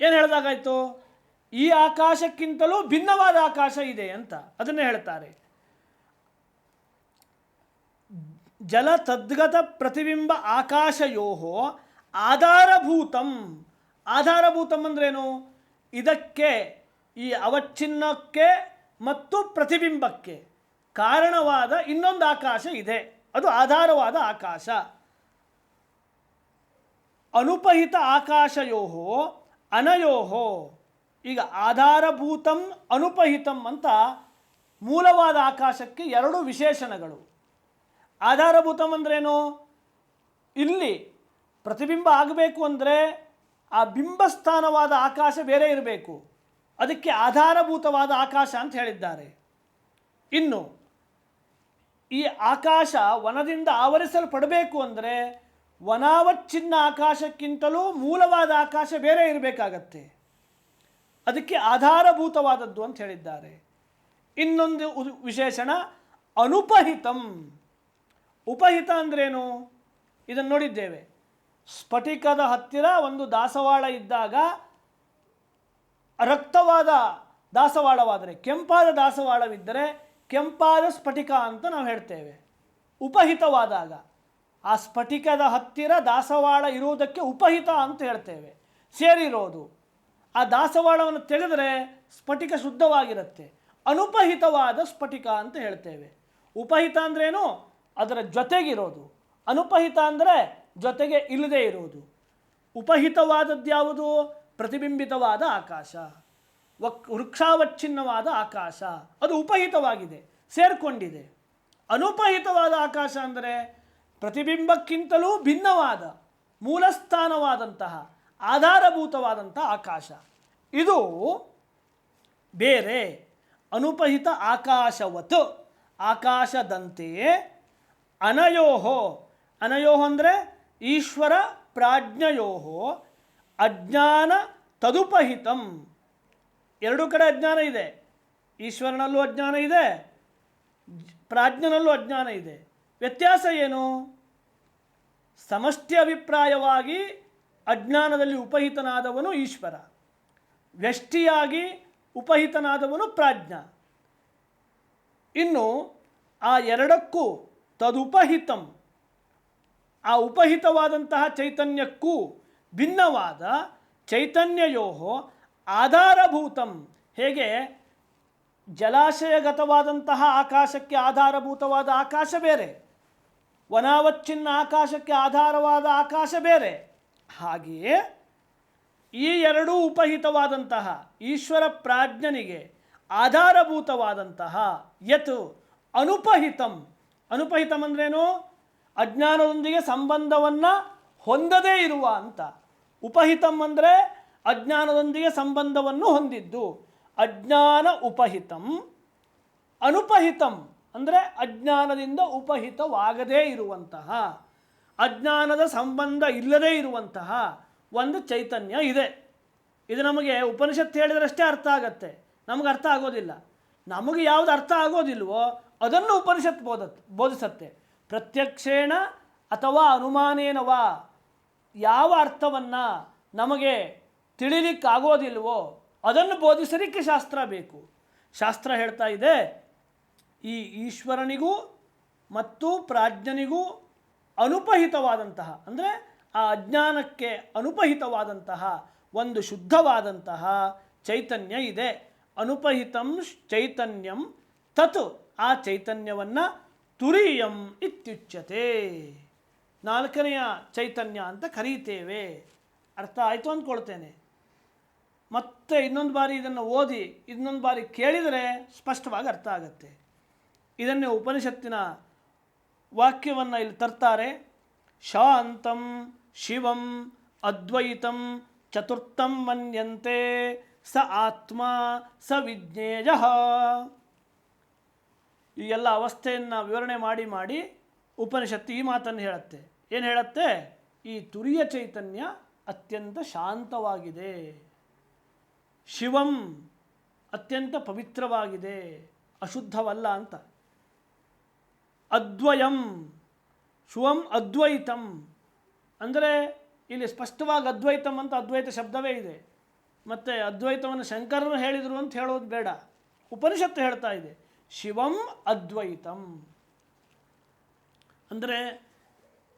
ಏನು ಹೇಳಿದಾಗಾಯ್ತು? ಈ ಆಕಾಶಕ್ಕಿಂತಲೂ ಭಿನ್ನವಾದ ಆಕಾಶ ಇದೆ ಅಂತ ಅದನ್ನೇ ಹೇಳ್ತಾರೆ. ಜಲ ತದ್ಗತ ಪ್ರತಿಬಿಂಬ ಆಕಾಶಯೋ ಆಧಾರಭೂತಂ. ಆಧಾರಭೂತಂ ಅಂದ್ರೇನು? ಇದಕ್ಕೆ, ಈ ಅವಚ್ಛಿನ್ನಕ್ಕೆ ಮತ್ತು ಪ್ರತಿಬಿಂಬಕ್ಕೆ ಕಾರಣವಾದ ಇನ್ನೊಂದು ಆಕಾಶ ಇದೆ. ಅದು ಆಧಾರವಾದ ಆಕಾಶ. ಅನುಪಹಿತ ಆಕಾಶಯೋ ಅನಯೋಹೋ. ಈಗ ಆಧಾರಭೂತಂ ಅನುಪಹಿತಂ ಅಂತ ಮೂಲವಾದ ಆಕಾಶಕ್ಕೆ ಎರಡು ವಿಶೇಷಣಗಳು. ಆಧಾರಭೂತಂ ಅಂದ್ರೇನು? ಇಲ್ಲಿ ಪ್ರತಿಬಿಂಬ ಆಗಬೇಕು ಅಂದರೆ ಆ ಬಿಂಬಸ್ಥಾನವಾದ ಆಕಾಶ ಬೇರೆ ಇರಬೇಕು. ಅದಕ್ಕೆ ಆಧಾರಭೂತವಾದ ಆಕಾಶ ಅಂತ ಹೇಳಿದ್ದಾರೆ. ಇನ್ನು ಈ ಆಕಾಶ ವನದಿಂದ ಆವರಿಸಲ್ಪಡಬೇಕು ಅಂದರೆ ವನಾವಚ್ಛಿನ್ನ ಆಕಾಶಕ್ಕಿಂತಲೂ ಮೂಲವಾದ ಆಕಾಶ ಬೇರೆ ಇರಬೇಕಾಗತ್ತೆ. ಅದಕ್ಕೆ ಆಧಾರಭೂತವಾದದ್ದು ಅಂತ ಹೇಳಿದ್ದಾರೆ. ಇನ್ನೊಂದು ವಿಶೇಷಣ ಅನುಪಹಿತಂ. ಉಪಹಿತ ಅಂದ್ರೇನು? ಇದನ್ನು ನೋಡಿದ್ದೇವೆ. ಸ್ಫಟಿಕದ ಹತ್ತಿರ ಒಂದು ದಾಸವಾಳ ಇದ್ದಾಗ ರಕ್ತವಾದ ದಾಸವಾಳವಾದರೆ ಕೆಂಪಾದ ದಾಸವಾಳವಿದ್ದರೆ ಕೆಂಪಾದ ಸ್ಫಟಿಕ ಅಂತ ನಾವು ಹೇಳ್ತೇವೆ. ಉಪಹಿತವಾದಾಗ ಆ ಸ್ಫಟಿಕದ ಹತ್ತಿರ ದಾಸವಾಳ ಇರುವುದಕ್ಕೆ ಉಪಹಿತ ಅಂತ ಹೇಳ್ತೇವೆ. ಸೇರಿರೋದು. ಆ ದಾಸವಾಳವನ್ನು ತೆಗೆದರೆ ಸ್ಫಟಿಕ ಶುದ್ಧವಾಗಿರುತ್ತೆ. ಅನುಪಹಿತವಾದ ಸ್ಫಟಿಕ ಅಂತ ಹೇಳ್ತೇವೆ. ಉಪಹಿತ ಅಂದ್ರೇನು? ಅದರ ಜೊತೆಗಿರೋದು. ಅನುಪಹಿತ ಅಂದರೆ ಜೊತೆಗೆ ಇಲ್ಲದೆ ಇರುವುದು. ಉಪಹಿತವಾದದ್ದು ಯಾವುದು ಪ್ರತಿಬಿಂಬಿತವಾದ ಆಕಾಶ, ವಕ್ ವೃಕ್ಷಾವಚ್ಛಿನ್ನವಾದ ಆಕಾಶ, ಅದು ಉಪಹಿತವಾಗಿದೆ, ಸೇರಿಕೊಂಡಿದೆ. ಅನುಪಹಿತವಾದ ಆಕಾಶ ಅಂದರೆ ಪ್ರತಿಬಿಂಬಕ್ಕಿಂತಲೂ ಭಿನ್ನವಾದ, ಮೂಲಸ್ಥಾನವಾದಂತಹ, ಆಧಾರಭೂತವಾದಂಥ ಆಕಾಶ. ಇದು ಬೇರೆ ಅನುಪಹಿತ ಆಕಾಶವತ್. ಆಕಾಶದಂತೆ ಅನಯೋಹೋ. ಅನಯೋಹೋ ಅಂದರೆ ಈಶ್ವರ ಪ್ರಾಜ್ಞಯೋಹೋ. ಅಜ್ಞಾನ ತದುಪಹಿತಂ. ಎರಡು ಕಡೆ ಅಜ್ಞಾನ ಇದೆ. ಈಶ್ವರನಲ್ಲೂ ಅಜ್ಞಾನ ಇದೆ. ಪ್ರಾಜ್ಞನಲ್ಲೂ ಅಜ್ಞಾನ ಇದೆ. ವ್ಯತ್ಯಾಸ ಏನು? ಸಮಷ್ಟಿ ಅಭಿಪ್ರಾಯವಾಗಿ ಅಜ್ಞಾನದಲ್ಲಿ ಉಪಹಿತನಾದವನು ಈಶ್ವರ. ವ್ಯಷ್ಟಿಯಾಗಿ ಉಪಹಿತನಾದವನು ಪ್ರಾಜ್ಞ. ಇನ್ನು ಆ ಎರಡಕ್ಕೂ ತದುಪಹಿತಂ. ಆ ಉಪಹಿತವಾದಂತಹ ಚೈತನ್ಯಕ್ಕೂ ಭಿನ್ನವಾದ ಚೈತನ್ಯಯೋ ಆಧಾರಭೂತಂ. ಹೇಗೆ? ಜಲಾಶಯಗತವಾದಂತಹ ಆಕಾಶಕ್ಕೆ ಆಧಾರಭೂತವಾದ ಆಕಾಶ ಬೇರೆ, ವನಾವಚ್ಛಿನ್ನ ಆಕಾಶಕ್ಕೆ ಆಧಾರವಾದ ಆಕಾಶ ಬೇರೆ. ಹಾಗೆಯೇ ಈ ಎರಡೂ ಉಪಹಿತವಾದಂತಹ ಈಶ್ವರ ಪ್ರಾಜ್ಞನಿಗೆ ಆಧಾರಭೂತವಾದಂತಹ ಯತ್ ಅನುಪಹಿತಂ. ಅನುಪಹಿತಂ ಅಂದ್ರೇನು? ಅಜ್ಞಾನದೊಂದಿಗೆ ಸಂಬಂಧವನ್ನು ಹೊಂದದೇ ಇರುವ ಅಂತ. ಉಪಹಿತಂ ಅಂದರೆ ಅಜ್ಞಾನದೊಂದಿಗೆ ಸಂಬಂಧವನ್ನು ಹೊಂದಿದ್ದು. ಅಜ್ಞಾನ ಉಪಹಿತಂ, ಅನುಪಹಿತಂ ಅಂದರೆ ಅಜ್ಞಾನದಿಂದ ಉಪಹಿತವಾಗದೇ ಇರುವಂತಹ, ಅಜ್ಞಾನದ ಸಂಬಂಧ ಇಲ್ಲದೇ ಇರುವಂತಹ ಒಂದು ಚೈತನ್ಯ ಇದೆ. ಇದು ನಮಗೆ ಉಪನಿಷತ್ತು ಹೇಳಿದ್ರಷ್ಟೇ ಅರ್ಥ ಆಗತ್ತೆ. ನಮಗೆ ಅರ್ಥ ಆಗೋದಿಲ್ಲ. ನಮಗೆ ಯಾವುದು ಅರ್ಥ ಆಗೋದಿಲ್ವೋ ಅದನ್ನು ಉಪನಿಷತ್ ಬೋಧ, ಬೋಧಿಸತ್ತೆ. ಪ್ರತ್ಯಕ್ಷೇಣ ಅಥವಾ ಅನುಮಾನೇನವಾ ಯಾವ ಅರ್ಥವನ್ನು ನಮಗೆ ತಿಳಿಲಿಕ್ಕಾಗೋದಿಲ್ವೋ ಅದನ್ನು ಬೋಧಿಸಲಿಕ್ಕೆ ಶಾಸ್ತ್ರ ಬೇಕು. ಶಾಸ್ತ್ರ ಹೇಳ್ತಾ ಇದೆ, ಈ ಈಶ್ವರನಿಗೂ ಮತ್ತು ಪ್ರಾಜ್ಞನಿಗೂ ಅನುಪಹಿತವಾದಂತಹ, ಅಂದರೆ ಆ ಅಜ್ಞಾನಕ್ಕೆ ಅನುಪಹಿತವಾದಂತಹ ಒಂದು ಶುದ್ಧವಾದಂತಹ ಚೈತನ್ಯ ಇದೆ. ಅನುಪಹಿತಂ ಚೈತನ್ಯಂ ತತ್, ಆ ಚೈತನ್ಯವನ್ನು ತುರಿಯಂ ಇತ್ಯುಚ್ಯತೆ. ನಾಲ್ಕನೆಯ ಚೈತನ್ಯ ಅಂತ ಕರೀತೇವೆ. ಅರ್ಥ ಆಯಿತು ಅಂದ್ಕೊಳ್ತೇನೆ. ಮತ್ತೆ ಇನ್ನೊಂದು ಬಾರಿ ಇದನ್ನು ಓದಿ, ಇನ್ನೊಂದು ಬಾರಿ ಕೇಳಿದರೆ ಸ್ಪಷ್ಟವಾಗಿ ಅರ್ಥ ಆಗುತ್ತೆ. ಇದನ್ನೇ ಉಪನಿಷತ್ತಿನ ವಾಕ್ಯವನ್ನು ಇಲ್ಲಿ ತರ್ತಾರೆ. ಶಾಂತಂ ಶಿವಂ ಅದ್ವೈತಂ ಚತುರ್ಥಂ ಮನ್ಯಂತೆ ಸ ಆತ್ಮ ಸ ವಿಜ್ಞೇಯ. ಈ ಎಲ್ಲ ಅವಸ್ಥೆಯನ್ನು ವಿವರಣೆ ಮಾಡಿ ಮಾಡಿ ಉಪನಿಷತ್ತು ಈ ಮಾತನ್ನು ಹೇಳುತ್ತೆ. ಏನು ಹೇಳುತ್ತೆ? ಈ ತುರಿಯ ಚೈತನ್ಯ ಅತ್ಯಂತ ಶಾಂತವಾಗಿದೆ. ಶಿವಂ ಅತ್ಯಂತ ಪವಿತ್ರವಾಗಿದೆ. ಅಶುದ್ಧವಲ್ಲ ಅಂತ. ಅದ್ವಯಂ, ಶಿವಂ ಅದ್ವೈತಂ. ಅಂದರೆ ಇಲ್ಲಿ ಸ್ಪಷ್ಟವಾಗಿ ಅದ್ವೈತಂ ಅಂತ ಅದ್ವೈತ ಶಬ್ದವೇ ಇದೆ. ಮತ್ತು ಅದ್ವೈತವನ್ನು ಶಂಕರರು ಹೇಳಿದರು ಅಂತ ಹೇಳೋದು ಬೇಡ. ಉಪನಿಷತ್ತು ಹೇಳ್ತಾ ಇದೆ. ಶಿವಂ ಅದ್ವೈತಂ. ಅಂದರೆ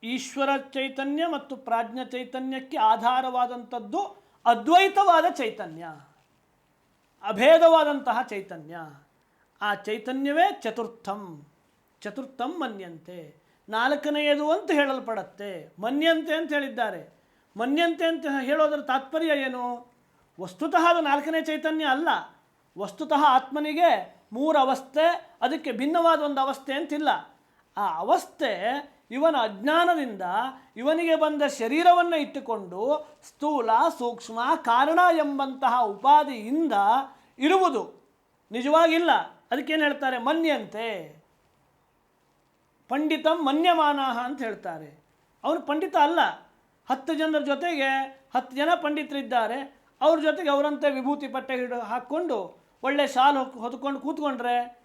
ಈಶ್ವರ ಚೈತನ್ಯ ಮತ್ತು ಪ್ರಾಜ್ಞ ಚೈತನ್ಯಕ್ಕೆ ಆಧಾರವಾದಂಥದ್ದು ಅದ್ವೈತವಾದ ಚೈತನ್ಯ, ಅಭೇದವಾದಂತಹ ಚೈತನ್ಯ. ಆ ಚೈತನ್ಯವೇ ಚತುರ್ಥಂ. ಚತುರ್ಥಂ ಮನ್ಯಂತೆ. ನಾಲ್ಕನೆಯದು ಅಂತ ಹೇಳಲ್ಪಡತ್ತೆ. ಮನ್ಯಂತೆ ಅಂತ ಹೇಳಿದ್ದಾರೆ. ಮನ್ಯಂತೆ ಅಂತ ಹೇಳೋದರ ತಾತ್ಪರ್ಯ ಏನು? ವಸ್ತುತಃ ಅದು ನಾಲ್ಕನೇ ಚೈತನ್ಯ ಅಲ್ಲ. ವಸ್ತುತಃ ಆತ್ಮನಿಗೆ ಮೂರು ಅವಸ್ಥೆ ಅದಕ್ಕೆ ಭಿನ್ನವಾದ ಒಂದು ಅವಸ್ಥೆ ಅಂತಿಲ್ಲ. ಆ ಅವಸ್ಥೆ ಇವನ ಅಜ್ಞಾನದಿಂದ ಇವನಿಗೆ ಬಂದ ಶರೀರವನ್ನು ಇಟ್ಟುಕೊಂಡು ಸ್ಥೂಲ, ಸೂಕ್ಷ್ಮ, ಕಾರಣ ಎಂಬಂತಹ ಉಪಾಧಿಯಿಂದ ಇರುವುದು. ನಿಜವಾಗಿಲ್ಲ. ಅದಕ್ಕೇನು ಹೇಳ್ತಾರೆ? ಮನ್ಯಂತೆ. ಪಂಡಿತಂ ಮನ್ಯಮಾನಾಹ ಅಂತ ಹೇಳ್ತಾರೆ. ಅವನು ಪಂಡಿತ ಅಲ್ಲ. ಹತ್ತು ಜನರ ಜೊತೆಗೆ ಹತ್ತು ಜನ ಪಂಡಿತರಿದ್ದಾರೆ. ಅವ್ರ ಜೊತೆಗೆ ಅವರಂತೆ ವಿಭೂತಿ ಪಟ್ಟೆ ಹಿಡು ಹಾಕ್ಕೊಂಡು ಒಳ್ಳೆ ಶಾಲು ಹೊದ್ಕೊಂಡು ಕೂತ್ಕೊಂಡ್ರೆ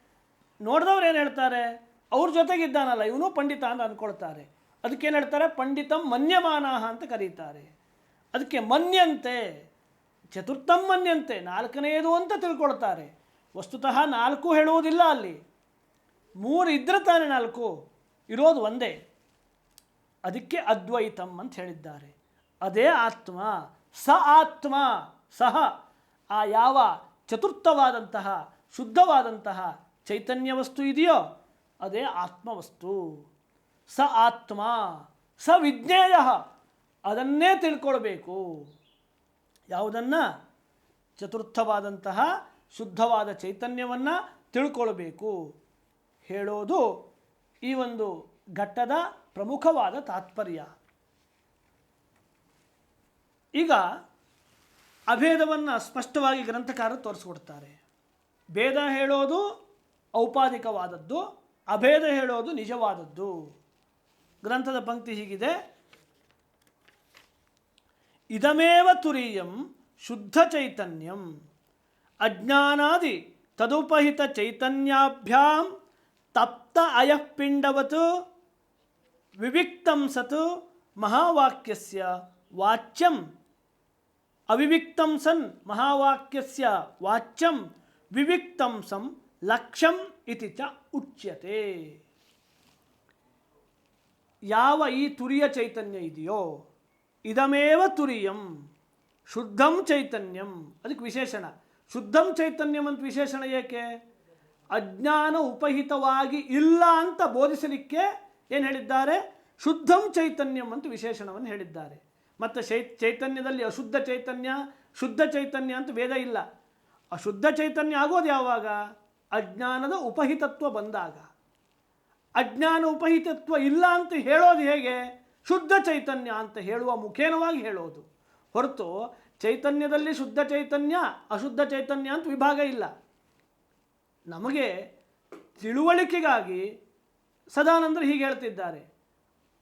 ನೋಡಿದವ್ರು ಏನು ಹೇಳ್ತಾರೆ? ಅವ್ರ ಜೊತೆಗಿದ್ದಾನಲ್ಲ ಇವನು ಪಂಡಿತ ಅಂತ ಅಂದ್ಕೊಳ್ತಾರೆ. ಅದಕ್ಕೇನು ಹೇಳ್ತಾರೆ? ಪಂಡಿತಂ ಮನ್ಯಮಾನಾಹ ಅಂತ ಕರೀತಾರೆ. ಅದಕ್ಕೆ ಮನ್ಯಂತೆ, ಚತುರ್ಥಂ ಮನ್ಯಂತೆ ನಾಲ್ಕನೆಯದು ಅಂತ ತಿಳ್ಕೊಳ್ತಾರೆ. ವಸ್ತುತಃ ನಾಲ್ಕು ಹೇಳುವುದಿಲ್ಲ ಅಲ್ಲಿ. ಮೂರು ಇದ್ರೆ ತಾನೇ ನಾಲ್ಕು, ಇರೋದು ಒಂದೇ. ಅದಕ್ಕೆ ಅದ್ವೈತಂ ಅಂತ ಹೇಳಿದ್ದಾರೆ. ಅದೇ ಆತ್ಮ, ಸ ಆತ್ಮ, ಸಹ, ಆ ಯಾವ ಚತುರ್ಥವಾದಂತಹ, ಶುದ್ಧವಾದಂತಹ ಚೈತನ್ಯ ವಸ್ತು ಇದೆಯೋ ಅದೇ ಆತ್ಮವಸ್ತು. ಸ ಆತ್ಮ, ಸ ವಿಜ್ಞೇಯ. ಅದನ್ನೇ ತಿಳ್ಕೊಳ್ಬೇಕು. ಯಾವುದನ್ನು? ಚತುರ್ಥವಾದಂತಹ ಶುದ್ಧವಾದ ಚೈತನ್ಯವನ್ನು ತಿಳ್ಕೊಳ್ಬೇಕು. ಹೇಳೋದು ಈ ಒಂದು ಘಟ್ಟದ ಪ್ರಮುಖವಾದ ತಾತ್ಪರ್ಯ. ಈಗ ಅಭೇದವನ್ನು ಸ್ಪಷ್ಟವಾಗಿ ಗ್ರಂಥಕಾರರು ತೋರಿಸ್ಕೊಡ್ತಾರೆ. ಭೇದ ಹೇಳೋದು ಔಪಾಧಿಕವಾದದ್ದು ಅಭೇದ ಹೇಳೋದು ನಿಜವಾದದ್ದು. ಗ್ರಂಥದ ಪಂಕ್ತಿ ಹೀಗಿದೆ. ಇದಮೇವ ತುರೀಯಂ ಶುದ್ಧ ಚೈತನ್ಯಂ ಅಜ್ಞಾನಾದಿ ತದುಪಹಿತ ಚೈತನ್ಯಾಭ್ಯಾಂ ತಪ್ತ ಅಯಃಪಿಂಡವತು ವಿವಿಕ್ತಂ ಸತು ಮಹಾವಾಕ್ಯಸ್ಯ ವಾಚ್ಯಂ ಅವಿವಿಕ್ತಂ ಸನ್ ಮಹಾವಾಕ್ಯಸ್ಯ ವಾಚ್ಯಂ ವಿವಿಕ್ತಂ ಸಂ ಲಕ್ಷ್ಯಂ ಇತಿ ಚ ಉಚ್ಯತೆ. ಯಾವ ಈ ತುರಿಯ ಚೈತನ್ಯ ಇದೆಯೋ, ಇದಮೇವ ತುರಿಯಂ, ಶುದ್ಧಂ ಚೈತನ್ಯಂ. ಅದಕ್ಕೆ ವಿಶೇಷಣ. ಶುದ್ಧಂ ಚೈತನ್ಯಂ ಅಂತ ವಿಶೇಷಣ ಏಕೆ? ಅಜ್ಞಾನ ಉಪಹಿತವಾಗಿ ಇಲ್ಲ ಅಂತ ಬೋಧಿಸಲಿಕ್ಕೆ ಏನು ಹೇಳಿದ್ದಾರೆ? ಶುದ್ಧಂ ಚೈತನ್ಯಂ ಅಂತ ವಿಶೇಷಣವನ್ನು ಹೇಳಿದ್ದಾರೆ. ಮತ್ತು ಚೈ ಚೈತನ್ಯದಲ್ಲಿ ಅಶುದ್ಧ ಚೈತನ್ಯ, ಶುದ್ಧ ಚೈತನ್ಯ ಅಂತ ಭೇದ ಇಲ್ಲ. ಅಶುದ್ಧ ಚೈತನ್ಯ ಆಗೋದು ಯಾವಾಗ? ಅಜ್ಞಾನದ ಉಪಹಿತತ್ವ ಬಂದಾಗ, ಅಜ್ಞಾನ ಉಪಹಿತತ್ವ ಇಲ್ಲ ಅಂತ ಹೇಳೋದು ಹೇಗೆ? ಶುದ್ಧ ಚೈತನ್ಯ ಅಂತ ಹೇಳುವ ಮುಖೇನವಾಗಿ ಹೇಳೋದು. ಹೊರತು ಚೈತನ್ಯದಲ್ಲಿ ಶುದ್ಧ ಚೈತನ್ಯ, ಅಶುದ್ಧ ಚೈತನ್ಯ ಅಂತ ವಿಭಾಗ ಇಲ್ಲ. ನಮಗೆ ತಿಳುವಳಿಕೆಗಾಗಿ ಸದಾನಂದರು ಹೀಗೆ ಹೇಳ್ತಿದ್ದಾರೆ.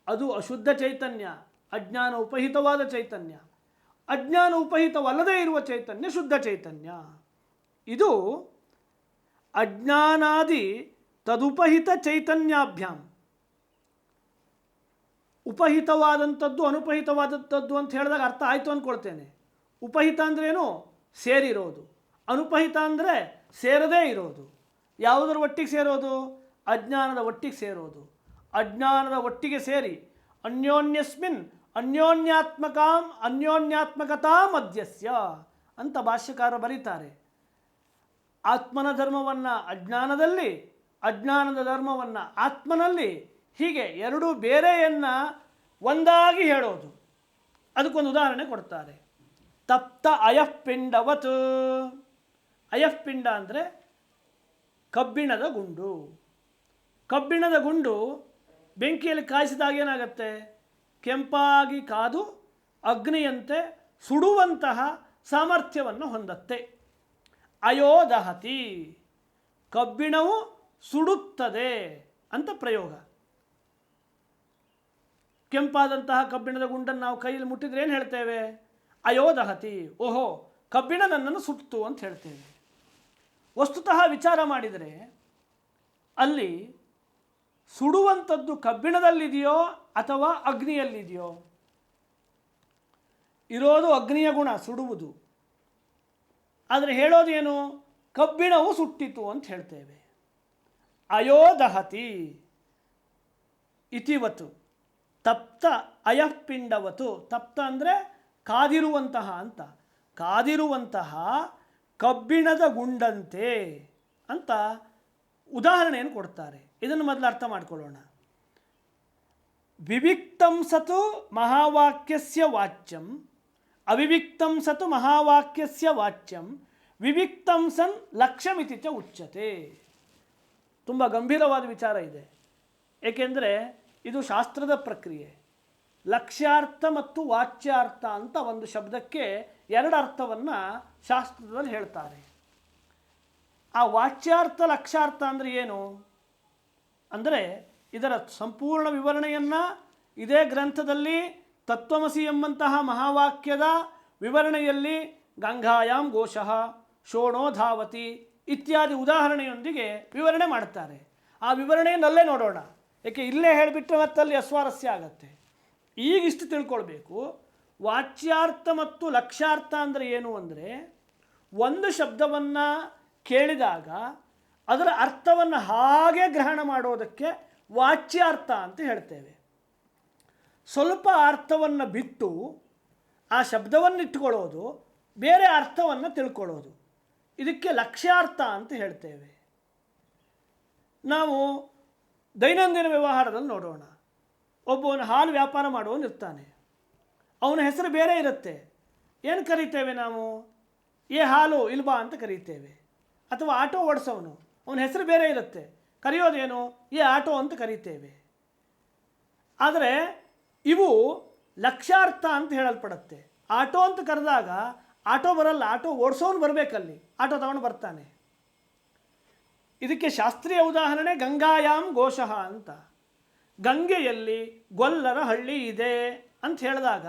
ಅದು ಅಶುದ್ಧ ಚೈತನ್ಯ, ಅಜ್ಞಾನ ಉಪಹಿತವಾದ ಚೈತನ್ಯ. ಅಜ್ಞಾನ ಉಪಹಿತವಲ್ಲದೇ ಇರುವ ಚೈತನ್ಯ ಶುದ್ಧ ಚೈತನ್ಯ. ಇದು ಅಜ್ಞಾನಾದಿ ತದುಪಹಿತ ಚೈತನ್ಯಾಭ್ಯಾಮ್ ಉಪಹಿತವಾದಂಥದ್ದು, ಅನುಪಹಿತವಾದಂಥದ್ದು ಅಂತ ಹೇಳಿದಾಗ ಅರ್ಥ ಆಯಿತು ಅಂದ್ಕೊಳ್ತೇನೆ ಉಪಹಿತ ಅಂದ್ರೇನು ಸೇರಿರೋದು. ಅನುಪಹಿತ ಅಂದರೆ ಸೇರದೇ ಇರೋದು. ಯಾವುದರ ಒಟ್ಟಿಗೆ ಸೇರೋದು? ಅಜ್ಞಾನದ ಒಟ್ಟಿಗೆ ಸೇರೋದು. ಅಜ್ಞಾನದ ಒಟ್ಟಿಗೆ ಸೇರಿ ಅನ್ಯೋನ್ಯಸ್ಮಿನ್ ಅನ್ಯೋನ್ಯಾತ್ಮಕಾಂ ಅನ್ಯೋನ್ಯಾತ್ಮಕತಾ ಮಧ್ಯಸ್ಯ ಅಂತ ಭಾಷ್ಯಕಾರ ಬರೀತಾರೆ. ಆತ್ಮನ ಧರ್ಮವನ್ನು ಅಜ್ಞಾನದಲ್ಲಿ, ಅಜ್ಞಾನದ ಧರ್ಮವನ್ನು ಆತ್ಮನಲ್ಲಿ ಹೀಗೆ ಎರಡೂ ಬೇರೆಯನ್ನು ಒಂದಾಗಿ ಹೇಳೋದು. ಅದಕ್ಕೊಂದು ಉದಾಹರಣೆ ಕೊಡ್ತಾರೆ. ತಪ್ತ ಅಯಃಪಿಂಡವತ್. ಅಯಃಪಿಂಡ ಅಂದರೆ ಕಬ್ಬಿಣದ ಗುಂಡು. ಕಬ್ಬಿಣದ ಗುಂಡು ಬೆಂಕಿಯಲ್ಲಿ ಕಾಯಿಸಿದಾಗ ಏನಾಗುತ್ತೆ? ಕೆಂಪಾಗಿ ಕಾದು ಅಗ್ನಿಯಂತೆ ಸುಡುವಂತಹ ಸಾಮರ್ಥ್ಯವನ್ನು ಹೊಂದತ್ತೆ. ಅಯೋದಹತಿ ಕಬ್ಬಿಣವು ಸುಡುತ್ತದೆ ಅಂತ ಪ್ರಯೋಗ. ಕೆಂಪಾದಂತಹ ಕಬ್ಬಿಣದ ಗುಂಡನ್ನು ನಾವು ಕೈಯಲ್ಲಿ ಮುಟ್ಟಿದ್ರೆ ಏನು ಹೇಳ್ತೇವೆ? ಅಯೋದಹತಿ ಓಹೋ, ಕಬ್ಬಿಣ ನನ್ನನ್ನು ಸುಟ್ಟು ಅಂತ ಹೇಳ್ತೇವೆ. ವಸ್ತುತಃ ವಿಚಾರ ಮಾಡಿದರೆ, ಅಲ್ಲಿ ಸುಡುವಂಥದ್ದು ಕಬ್ಬಿಣದಲ್ಲಿದೆಯೋ ಅಥವಾ ಅಗ್ನಿಯಲ್ಲಿದೆಯೋ? ಇರೋದು ಅಗ್ನಿಯ ಗುಣ, ಸುಡುವುದು. ಆದರೆ ಹೇಳೋದೇನು? ಕಬ್ಬಿಣವು ಸುಟ್ಟಿತು ಅಂತ ಹೇಳ್ತೇವೆ. ಅಯೋದಹತಿ. ಇತಿವತ್ತು. ತಪ್ತ ಅಯಃಪಿಂಡವತು. ತಪ್ತ ಅಂದರೆ ಕಾದಿರುವಂತಹ ಅಂತ. ಕಾದಿರುವಂತಹ ಕಬ್ಬಿಣದ ಗುಂಡಂತೆ ಅಂತ ಉದಾಹರಣೆಯನ್ನು ಕೊಡ್ತಾರೆ. ಇದನ್ನು ಮೊದಲು ಅರ್ಥ ಮಾಡ್ಕೊಳ್ಳೋಣ. ವಿವಿಕ್ತಂಸತು ಮಹಾವಾಕ್ಯಸ್ಯ ವಾಚ್ಯಂ. ಅವಿವಿಕ್ತಂ ಸತು ಮಹಾವಾಕ್ಯಸ್ಯ ವಾಚ್ಯಂ, ವಿವಿಕ್ತಂ ಸನ್ ಲಕ್ಷ್ಯಮಿತಿ ಚ ಉಚ್ಯತೆ. ತುಂಬ ಗಂಭೀರವಾದ ವಿಚಾರ ಇದೆ. ಏಕೆಂದರೆ ಇದು ಶಾಸ್ತ್ರದ ಪ್ರಕ್ರಿಯೆ. ಲಕ್ಷ್ಯಾರ್ಥ ಮತ್ತು ವಾಚ್ಯಾರ್ಥ ಅಂತ ಒಂದು ಶಬ್ದಕ್ಕೆ ಎರಡು ಅರ್ಥವನ್ನು ಶಾಸ್ತ್ರದಲ್ಲಿ ಹೇಳ್ತಾರೆ. ಆ ವಾಚ್ಯಾರ್ಥ, ಲಕ್ಷ್ಯಾರ್ಥ ಅಂದರೆ ಏನು? ಅಂದರೆ ಇದರ ಸಂಪೂರ್ಣ ವಿವರಣೆಯನ್ನು ಇದೇ ಗ್ರಂಥದಲ್ಲಿ ತತ್ವಮಸಿ ಎಂಬಂತಹ ಮಹಾವಾಕ್ಯದ ವಿವರಣೆಯಲ್ಲಿ ಗಂಗಾಯಾಮ್ ಘೋಷಃ, ಶೋಣೋ ಧಾವತಿ ಇತ್ಯಾದಿ ಉದಾಹರಣೆಯೊಂದಿಗೆ ವಿವರಣೆ ಮಾಡುತ್ತಾರೆ. ಆ ವಿವರಣೆಯನ್ನಲ್ಲೇ ನೋಡೋಣ. ಏಕೆ ಇಲ್ಲೇ ಹೇಳಿಬಿಟ್ರೆ ಮತ್ತಲ್ಲಿ ಅಸ್ವಾರಸ್ಯ ಆಗತ್ತೆ. ಈಗ ಇಷ್ಟು ತಿಳ್ಕೊಳ್ಬೇಕು. ವಾಚ್ಯಾರ್ಥ ಮತ್ತು ಲಕ್ಷ್ಯಾರ್ಥ ಅಂದರೆ ಏನು ಅಂದರೆ ಒಂದು ಶಬ್ದವನ್ನು ಕೇಳಿದಾಗ ಅದರ ಅರ್ಥವನ್ನು ಹಾಗೆ ಗ್ರಹಣ ಮಾಡೋದಕ್ಕೆ ವಾಚ್ಯಾರ್ಥ ಅಂತ ಹೇಳ್ತೇವೆ. ಸ್ವಲ್ಪ ಅರ್ಥವನ್ನು ಬಿಟ್ಟು ಆ ಶಬ್ದವನ್ನು ಇಟ್ಕೊಳ್ಳೋದು ಬೇರೆ ಅರ್ಥವನ್ನು ತಿಳ್ಕೊಳ್ಳೋದು. ಇದಕ್ಕೆ ಲಕ್ಷ್ಯಾರ್ಥ ಅಂತ ಹೇಳ್ತೇವೆ. ನಾವು ದೈನಂದಿನ ವ್ಯವಹಾರದಲ್ಲಿ ನೋಡೋಣ. ಒಬ್ಬವನು ಹಾಲು ವ್ಯಾಪಾರ ಮಾಡುವವನು ಇರ್ತಾನೆ. ಅವನ ಹೆಸರು ಬೇರೆ ಇರುತ್ತೆ. ಏನು ಕರೀತೇವೆ ನಾವು? ಏ ಹಾಲು ಇಲ್ವಾ ಅಂತ ಕರೀತೇವೆ. ಅಥವಾ ಆಟೋ ಓಡಿಸೋನು ಅವನ ಹೆಸರು ಬೇರೆ ಇರುತ್ತೆ. ಕರೆಯೋದೇನು? ಏ ಆಟೋ ಅಂತ ಕರೀತೇವೆ. ಆದರೆ ಇವು ಲಕ್ಷ್ಯಾರ್ಥ ಅಂತ ಹೇಳಲ್ಪಡುತ್ತೆ. ಆಟೋ ಅಂತ ಕರೆದಾಗ ಆಟೋ ಬರಲ್ಲ, ಆಟೋ ಓಡಿಸೋನು ಬರಬೇಕಲ್ಲಿ, ಆಟೋ ತಗೊಂಡು ಬರ್ತಾನೆ. ಇದಕ್ಕೆ ಶಾಸ್ತ್ರೀಯ ಉದಾಹರಣೆ ಗಂಗಾಯಾಮ್ ಘೋಷಃ ಅಂತ. ಗಂಗೆಯಲ್ಲಿ ಗೊಲ್ಲರ ಹಳ್ಳಿ ಇದೆ ಅಂತ ಹೇಳಿದಾಗ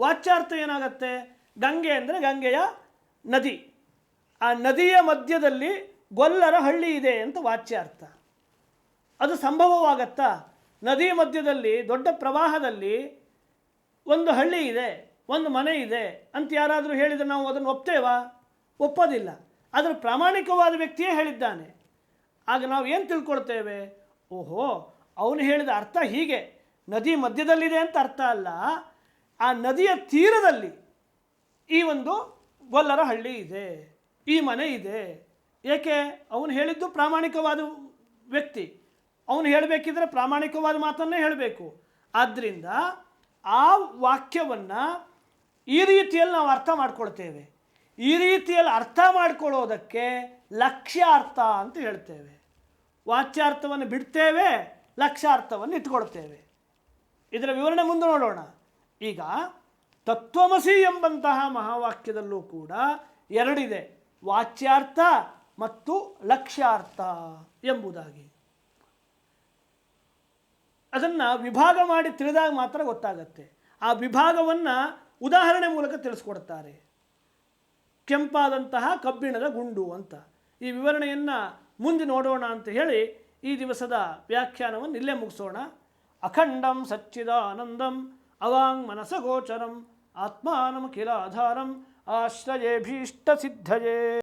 ವಾಚ್ಯಾರ್ಥ ಏನಾಗತ್ತೆ? ಗಂಗೆ ಅಂದರೆ ಗಂಗೆಯ ನದಿ. ಆ ನದಿಯ ಮಧ್ಯದಲ್ಲಿ ಗೊಲ್ಲರ ಹಳ್ಳಿ ಇದೆ ಅಂತ ವಾಚ್ಯಾರ್ಥ. ಅದು ಸಂಭವವಾಗತ್ತಾ? ನದಿ ಮಧ್ಯದಲ್ಲಿ, ದೊಡ್ಡ ಪ್ರವಾಹದಲ್ಲಿ ಒಂದು ಹಳ್ಳಿ ಇದೆ, ಒಂದು ಮನೆ ಇದೆ ಅಂತ ಯಾರಾದರೂ ಹೇಳಿದರೆ ನಾವು ಅದನ್ನು ಒಪ್ತೇವಾ? ಒಪ್ಪೋದಿಲ್ಲ. ಆದರೆ ಪ್ರಾಮಾಣಿಕವಾದ ವ್ಯಕ್ತಿಯೇ ಹೇಳಿದ್ದಾನೆ. ಆಗ ನಾವು ಏನು ತಿಳ್ಕೊಳ್ತೇವೆ? ಓಹೋ, ಅವನು ಹೇಳಿದ ಅರ್ಥ ಹೀಗೆ. ನದಿ ಮಧ್ಯದಲ್ಲಿದೆ ಅಂತ ಅರ್ಥ ಅಲ್ಲ. ಆ ನದಿಯ ತೀರದಲ್ಲಿ ಈ ಒಂದು ಗೊಲ್ಲರ ಹಳ್ಳಿ ಇದೆ, ಈ ಮನೆ ಇದೆ. ಏಕೆ? ಅವನು ಹೇಳಿದ್ದು ಪ್ರಾಮಾಣಿಕವಾದ ವ್ಯಕ್ತಿ. ಅವನು ಹೇಳಬೇಕಿದ್ರೆ ಪ್ರಾಮಾಣಿಕವಾದ ಮಾತನ್ನೇ ಹೇಳಬೇಕು. ಆದ್ದರಿಂದ ಆ ವಾಕ್ಯವನ್ನು ಈ ರೀತಿಯಲ್ಲಿ ನಾವು ಅರ್ಥ ಮಾಡ್ಕೊಳ್ತೇವೆ. ಈ ರೀತಿಯಲ್ಲಿ ಅರ್ಥ ಮಾಡ್ಕೊಳ್ಳೋದಕ್ಕೆ ಲಕ್ಷ್ಯಾರ್ಥ ಅಂತ ಹೇಳ್ತೇವೆ. ವಾಚ್ಯಾರ್ಥವನ್ನು ಬಿಡ್ತೇವೆ, ಲಕ್ಷ್ಯಾರ್ಥವನ್ನು ಇಟ್ಕೊಳ್ತೇವೆ. ಇದರ ವಿವರಣೆ ಮುಂದೆ ನೋಡೋಣ. ಈಗ ತತ್ವಮಸಿ ಎಂಬಂತಹ ಮಹಾವಾಕ್ಯದಲ್ಲೂ ಕೂಡ ಎರಡಿದೆ. ವಾಚ್ಯಾರ್ಥ ಮತ್ತು ಲಕ್ಷ್ಯಾರ್ಥ ಎಂಬುದಾಗಿ. ಅದನ್ನು ವಿಭಾಗ ಮಾಡಿ ತಿಳಿದಾಗ ಮಾತ್ರ ಗೊತ್ತಾಗತ್ತೆ. ಆ ವಿಭಾಗವನ್ನು ಉದಾಹರಣೆ ಮೂಲಕ ತಿಳಿಸ್ಕೊಡ್ತಾರೆ ಕೆಂಪಾದಂತಹ ಕಬ್ಬಿಣದ ಗುಂಡು ಅಂತ. ಈ ವಿವರಣೆಯನ್ನು ಮುಂದೆ ನೋಡೋಣ ಅಂತ ಹೇಳಿ ಈ ದಿವಸದ ವ್ಯಾಖ್ಯಾನವನ್ನು ಇಲ್ಲೇ ಮುಗಿಸೋಣ. ಅಖಂಡಂ ಸಚ್ಚಿದಾನಂದಂ ಅವಾಂಗ್ ಮನಸಗೋಚರಂ ಆಧಾರಂ ಆಶ್ರಯೇಭೀಷ್ಟ ಸಿದ್ಧಯೇ.